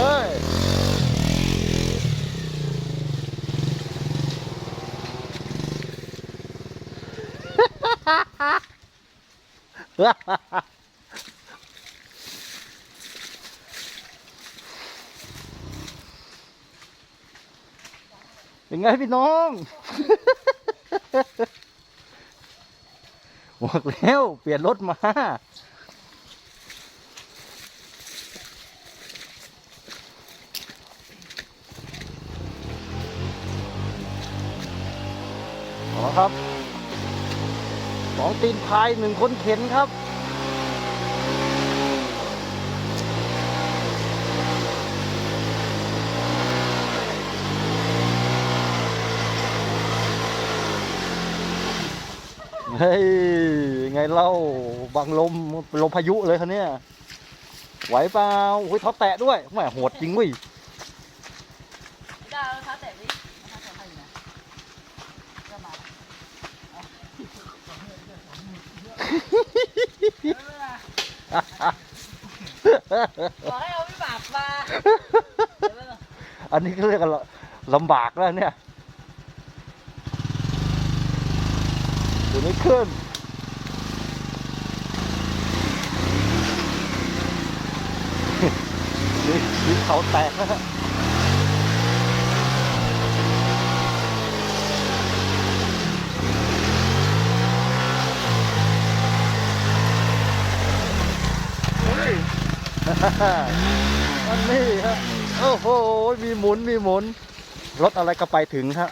เป็นไงพี่น้องบอกแล้ว เปลี่ยนรถมา เอาครับสองตีนพายหนึ่งคนเข็นครับเฮ้ยไงเล่าบังลมลมพายุเลยคันเนี้ยไหวเปล่าโอ้ยท็อปแตะด้วยแหมโหดจริงเว้ย ดาวนะคะแต่นี่นะคะแต่ไม่นะก็มา บอให้เอาวิบากมาอันนี้ก็เรียกกันลำบากแล้วเนี่ยเดี๋ยวไม่ขึ้นนี่นี่เขาแตกแล้วฮะ อันนี้ฮะโอ้โหมีหมุนมีหมุนรถอะไรก็ไปถึงฮะ